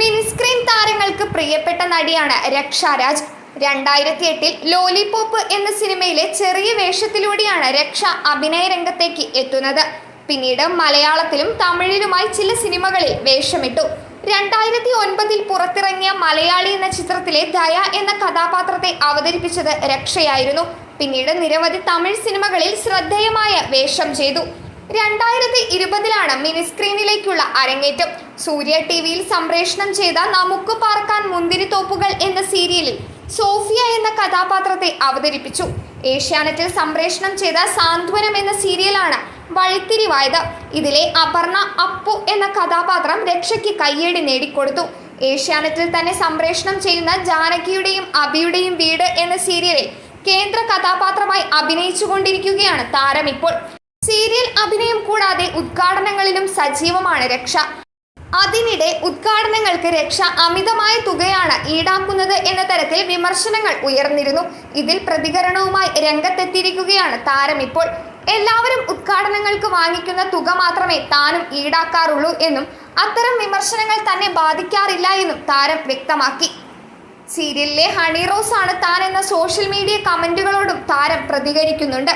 Mini screen താരങ്ങൾക്ക് പ്രിയപ്പെട്ട നടിയാണ് രക്ഷാരാജ്. രണ്ടായിരത്തി എട്ടിൽ ലോലിപോപ്പ് എന്ന സിനിമയിലെ ചെറിയ വേഷത്തിലൂടെയാണ് രക്ഷ അഭിനയ രംഗത്തേക്ക് എത്തുന്നത്. പിന്നീട് മലയാളത്തിലും തമിഴിലുമായി ചില സിനിമകളിൽ വേഷമിട്ടു. രണ്ടായിരത്തി ഒൻപതിൽ പുറത്തിറങ്ങിയ മലയാളി എന്ന ചിത്രത്തിലെ ദയ എന്ന കഥാപാത്രത്തെ അവതരിപ്പിച്ചത് രക്ഷയായിരുന്നു. പിന്നീട് നിരവധി തമിഴ് സിനിമകളിൽ ശ്രദ്ധേയമായ വേഷം ചെയ്തു. രണ്ടായിരത്തി ഇരുപതിലാണ് മിനിസ്ക്രീനിലേക്കുള്ള അരങ്ങേറ്റം. സൂര്യ ടി വിയിൽ സംപ്രേഷണം ചെയ്ത നമുക്ക് പാർക്കാൻ മുന്തിരിത്തോപ്പുകൾ എന്ന സീരിയലിൽ സോഫിയ എന്ന കഥാപാത്രത്തെ അവതരിപ്പിച്ചു. ഏഷ്യാനെറ്റിൽ സംപ്രേഷണം ചെയ്ത സാന്ത്വനം എന്ന സീരിയലാണ് വഴിത്തിരിവായത്. ഇതിലെ അപർണ അപ്പു എന്ന കഥാപാത്രം രക്ഷയ്ക്ക് കയ്യേടി നേടിക്കൊടുത്തു. ഏഷ്യാനെറ്റിൽ തന്നെ സംപ്രേഷണം ചെയ്യുന്ന ജാനകിയുടെയും അബിയുടെയും വീട് എന്ന സീരിയലിൽ കേന്ദ്ര കഥാപാത്രമായി അഭിനയിച്ചുകൊണ്ടിരിക്കുകയാണ് താരം ഇപ്പോൾ. സീരിയൽ അഭിനയം കൂടാതെ ഉദ്ഘാടനങ്ങളിലും സജീവമാണ് രക്ഷ. അതിനിടെ ഉദ്ഘാടനങ്ങൾക്ക് രക്ഷ അമിതമായ തുകയാണ് ഈടാക്കുന്നത് എന്ന തരത്തിൽ വിമർശനങ്ങൾ ഉയർന്നിരുന്നു. ഇതിൽ പ്രതികരണവുമായി രംഗത്തെത്തിയിരിക്കുകയാണ് താരം ഇപ്പോൾ. എല്ലാവരും ഉദ്ഘാടനങ്ങൾക്ക് വാങ്ങിക്കുന്ന തുക മാത്രമേ താനും ഈടാക്കാറുള്ളൂ എന്നും അത്തരം വിമർശനങ്ങൾ തന്നെ ബാധിക്കാറില്ല എന്നും താരം വ്യക്തമാക്കി. സീരിയലിലെ ഹണി റോസ് ആണ് താൻ എന്ന സോഷ്യൽ മീഡിയ കമന്റുകളോടും താരം പ്രതികരിക്കുന്നുണ്ട്.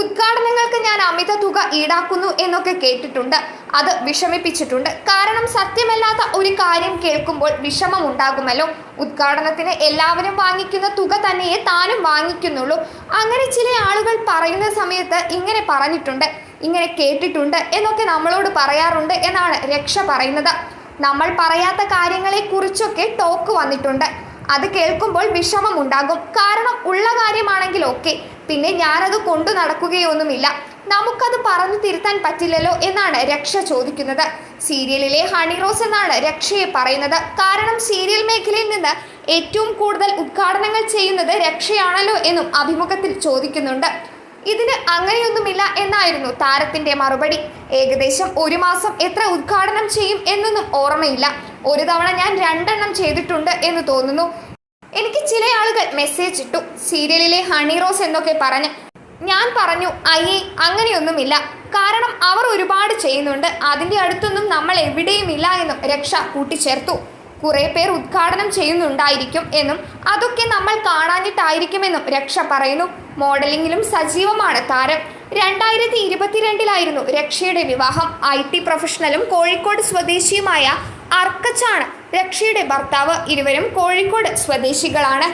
ഉദ്ഘാടനങ്ങൾക്ക് ഞാൻ അമിത തുക ഈടാക്കുന്നു എന്നൊക്കെ കേട്ടിട്ടുണ്ട്. അത് വിഷമിപ്പിച്ചിട്ടുണ്ട്. കാരണം സത്യമല്ലാത്ത ഒരു കാര്യം കേൾക്കുമ്പോൾ വിഷമം ഉണ്ടാകുമല്ലോ ഉദ്ഘാടനത്തിന് എല്ലാവരും വാങ്ങിക്കുന്ന തുക തന്നെയേ താനും വാങ്ങിക്കുന്നുള്ളൂ. അങ്ങനെ ചില ആളുകൾ പറയുന്ന സമയത്ത് ഇങ്ങനെ പറഞ്ഞിട്ടുണ്ട് ഇങ്ങനെ കേട്ടിട്ടുണ്ട് എന്നൊക്കെ നമ്മളോട് പറയാറുണ്ട് എന്നാണ് രക്ഷ പറയുന്നത്. നമ്മൾ പറയാത്ത കാര്യങ്ങളെ കുറിച്ചൊക്കെ ടോക്ക് വന്നിട്ടുണ്ട്. അത് കേൾക്കുമ്പോൾ വിഷമമുണ്ടാകും. കാരണം ഉള്ള കാര്യമാണെങ്കിൽ ഓക്കെ. പിന്നെ ഞാനത് കൊണ്ടു നടക്കുകയൊന്നുമില്ല. നമുക്കത് പറഞ്ഞു തിരുത്താൻ പറ്റില്ലല്ലോ എന്നാണ് രക്ഷ ചോദിക്കുന്നത്. സീരിയലിലെ ഹണി റോസ് എന്നാണ് രക്ഷയെ പറയുന്നത്. കാരണം സീരിയൽ മേഖലയിൽ നിന്ന് ഏറ്റവും കൂടുതൽ ഉദ്ഘാടനങ്ങൾ ചെയ്യുന്നത് രക്ഷയാണല്ലോ എന്നും അഭിമുഖത്തിൽ ചോദിക്കുന്നുണ്ട്. ഇതിന് അങ്ങനെയൊന്നുമില്ല എന്നായിരുന്നു താരത്തിന്റെ മറുപടി. ഏകദേശം ഒരു മാസം എത്ര ഉദ്ഘാടനം ചെയ്യും എന്നൊന്നും ഓർമ്മയില്ല. ഒരു തവണ ഞാൻ രണ്ടെണ്ണം ചെയ്തിട്ടുണ്ട് എന്ന് തോന്നുന്നു. എനിക്ക് ചില ആളുകൾ മെസ്സേജ് ഇട്ടു. സീരിയലിലെ ഹണി റോസ് എന്നൊക്കെ പറഞ്ഞ് ഞാൻ പറഞ്ഞു അയ്യേ അങ്ങനെയൊന്നുമില്ല. കാരണം അവർ ഒരുപാട് ചെയ്യുന്നുണ്ട്. അതിന്റെ അടുത്തൊന്നും നമ്മൾ എവിടെയും ഇല്ല എന്നും രക്ഷ കൂട്ടിച്ചേർത്തു. കുറെ പേർ ഉദ്ഘാടനം ചെയ്യുന്നുണ്ടായിരിക്കും എന്നും അതൊക്കെ നമ്മൾ കാണാഞ്ഞിട്ടായിരിക്കുമെന്നും രക്ഷ പറയുന്നു. മോഡലിംഗിലും സജീവമാണ് താരം. രണ്ടായിരത്തി ഇരുപത്തിരണ്ടിലായിരുന്നു രക്ഷയുടെ വിവാഹം. ഐ ടി പ്രൊഫഷണലും കോഴിക്കോട് സ്വദേശിയുമായ അർക്കച്ചാണ് രക്ഷയുടെ ഭർത്താവ്. ഇരുവരും കോഴിക്കോട് സ്വദേശികളാണ്.